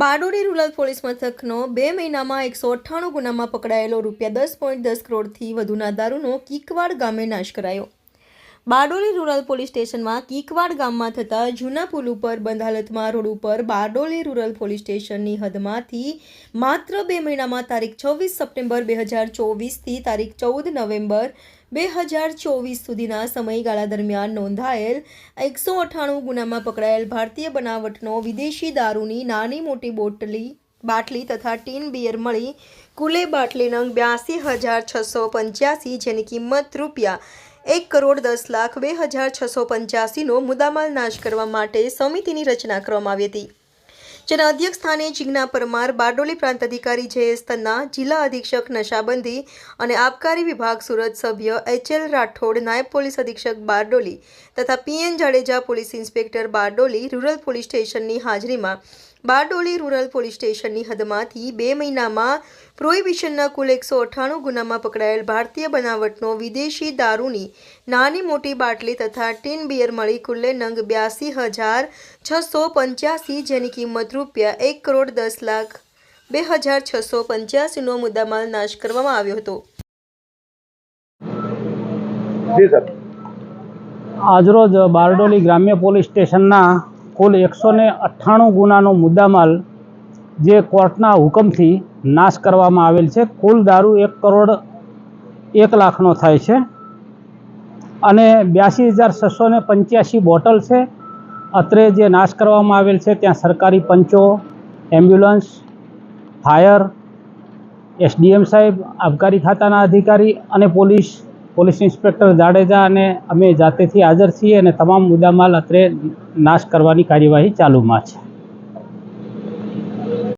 Bardoli rural police મથકનો બે મહિનામાં એકસો અઠ્ઠાણું ગુનામાં પકડાયેલો રૂપિયા દસ પોઈન્ટ દસ કરોડથી વધુના દારૂનો કીકવાડ ગામે નાશ કરાયો. બારડોલી રૂરલ પોલીસ સ્ટેશનમાં કીકવાડ ગામમાં થતા જૂના પુલ ઉપર બંધ રોડ ઉપર બારડોલી રૂરલ પોલીસ સ્ટેશનની હદમાંથી માત્ર બે મહિનામાં તારીખ છવ્વીસ સપ્ટેમ્બર બે હજાર ચોવીસથી તારીખ ચૌદ નવેમ્બર બે હજાર ચોવીસ સુધીના સમયગાળા દરમિયાન નોંધાયેલ એકસો અઠ્ઠાણું ગુનામાં પકડાયેલ ભારતીય બનાવટનો વિદેશી દારૂની નાની મોટી બોટલી, બાટલી તથા ટીન બિયર મળી કુલે બાટલી નંગ બ્યાસી હજાર છસો પંચ્યાસી જેની કિંમત રૂપિયા એક કરોડ દસ લાખ બે હજાર છસો પંચ્યાસીનો મુદ્દામાલ નાશ કરવા માટે સમિતિની રચના કરવામાં આવી હતી. જેના અધ્યક્ષ સ્થાને જિજ્ઞા પરમાર, બારડોલી પ્રાંત અધિકારી જયેશ તન્ના, જિલ્લા અધિક્ષક નશાબંધી અને આબકારી વિભાગ સુરત સભ્ય એચ એલ રાઠોડ, નાયબ પોલીસ અધિક્ષક બારડોલી તથા PN Jadeja police inspector Bardoli rural police સ્ટેશનની હાજરીમાં બારડોલી રૂરલ પોલીસ સ્ટેશનની હદમાંથી બે મહિનામાં પ્રોહિબિશનના કુલ એકસો અઠ્ઠાણું ગુનામાં પકડાયેલ ભારતીય બનાવટનો વિદેશી દારૂની નાની મોટી બાટલી તથા ટીન બિયર મળી કુલ્લે નંગ બ્યાસી હજાર છસો પંચ્યાસી જેની કિંમત રૂપિયા એક કરોડ દસ લાખ બે હજાર છસો પંચ્યાસીનો મુદ્દામાલ નાશ કરવામાં આવ્યો હતો. આજરોજ બારડોલી ગ્રામ્ય પોલીસ સ્ટેશનના કુલ એકસો ને અઠ્ઠાણું ગુનાનો મુદ્દામાલ જે કોર્ટના હુકમથી નાશ કરવામાં આવેલ છે. કુલ દારૂ એક કરોડ એક લાખનો થાય છે અને બ્યાસી હજાર છસો ને પંચ્યાસી બોટલ છે. અત્રે જે નાશ કરવામાં આવેલ છે ત્યાં સરકારી પંચો, એમ્બ્યુલન્સ, ફાયર, એસડીએમ સાહેબ, આબકારી ખાતાના અધિકારી અને પોલીસ પોલીસ ઇન્સ્પેક્ટર જાડેજા અને અમે જાતેથી હાજર છીએ અને તમામ મુદ્દામાલ અત્રે નાશ કરવાની કાર્યવાહી ચાલુમાં છે.